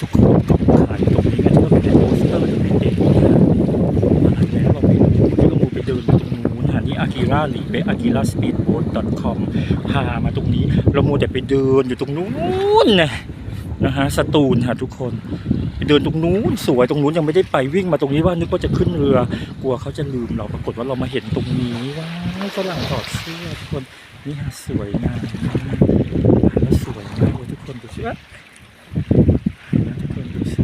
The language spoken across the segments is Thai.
ทุกคนกล่องขายตรงนี้กันก็เป็นโปสเตอร์จะเป็นเด็กนะแล้วเราไปที่เราไปเดินตรงนู้นหานี่อากิระหรือไปอากิระสปีดโบ๊ท .com พามาตรงนี้ เราโมแต่ไปเดินอยู่ตรงนู้นนะนะฮะสตูลค่ะทุกคนไปเดินตรงนู้นสวยตรงนู้นยังไม่ได้ไปวิ่งมาตรงนี้ว่านึกว่าจะขึ้นเรือ กลัวเขาจะลืมเราปรากฏว่าเรามาเห็นตรงนี้ว้าฝรั่งถอดเสื้อทุกคนนี่ฮะสวยงามมากแล้วสวยมากเลยทุกคนดูสิว่าทุกคน ดูสิ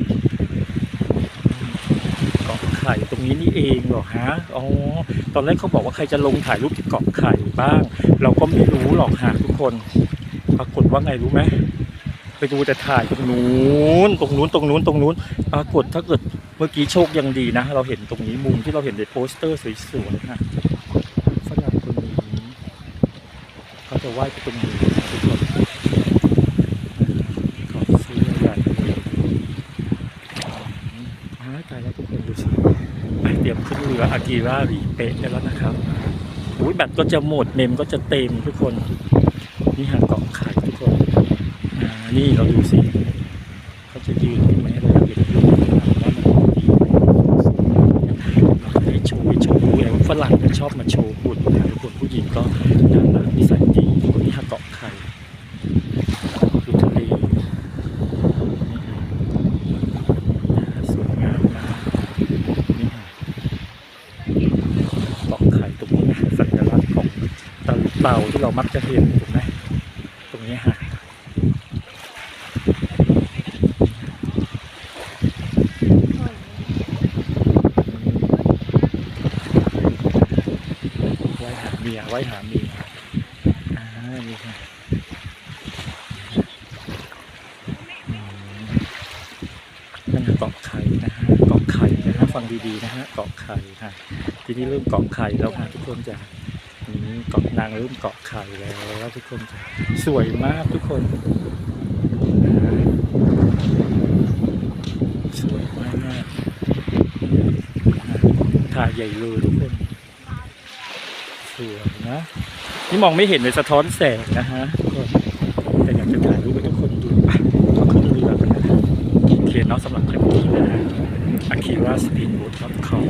เกาะไข่ตรงนี้นี่เองเหรอฮะอ๋อตอนแรกเขาบอกว่าใครจะลงถ่ายรูปที่เกาะไข่บ้าง เราก็ไม่รู้หรอกฮะทุกคน ปรากฏว่าไงรู้ไหมไปดูแต่ถ่ายตรงนู้นตรงนู้นตรงนู้นตรงนู้นปรากฏถ้าเกิดเมื่อกี้โชคยังดีนะ เราเห็นตรงนี้มุมที่เราเห็นในโปสเตอร์สวยๆนะฝรั่งคนนี้เขาจะว่ายไปตรงนี้ทุกคนขอบเสื้อใหญ่เลยอ้าวตายแล้วทุกคน ดูสิเตรียมขึ้นเรืออากิระรีเปะได้แล้วนะครับอุ้ยแบตก็จะหมดเมมก็จะเต็มทุกคน นี่หาเกาะไข่ทุกคนนี่เราดูสิเขาจะยืนตรงไหนเราอยากเห็นรูว่ามันดีไหมเราได้โชว์ให้โชว์ดูไงว่าฝรั่งเนี่ยชอบมาโชว์หุ่นทุกคนผู้หญิงก็น่ารักนิสัยดีคนนี้หาเกาะไข่ดูทะเลสวยงามมากนี่ฮะเกาะไข่ตรงนี้นะสัญลักษณ์ของตะลุ เต่าที่เรามักจะเห็นถูกไหมตรงนี้ฮะไว้หาเมียไว้หาเมียอ่านี่ค่ะอืมนั่นคือเกาะไข่นะฮะเกาะไข่นะฮะฟังดีๆนะฮะเกาะไข่ค่ะทีนี้เริ่มเกาะไข่แล้วค่ะทุกคนจะ เกาะนางเริ่มเกาะไข่แล้วทุกคนสวยมากทุกคนสวยมากมากถ่ายใหญ่เลยทุกคนสวยนะนี่มองไม่เห็นเลยสะท้อนแสงนะฮะทุกคนแต่อยากจะถ่ายรูปให้ทุกคนดูอะก็ขึ้นเรือกันนะโอเคเนาะสำหรับคลิปนี้นะฮะ akira speedboat com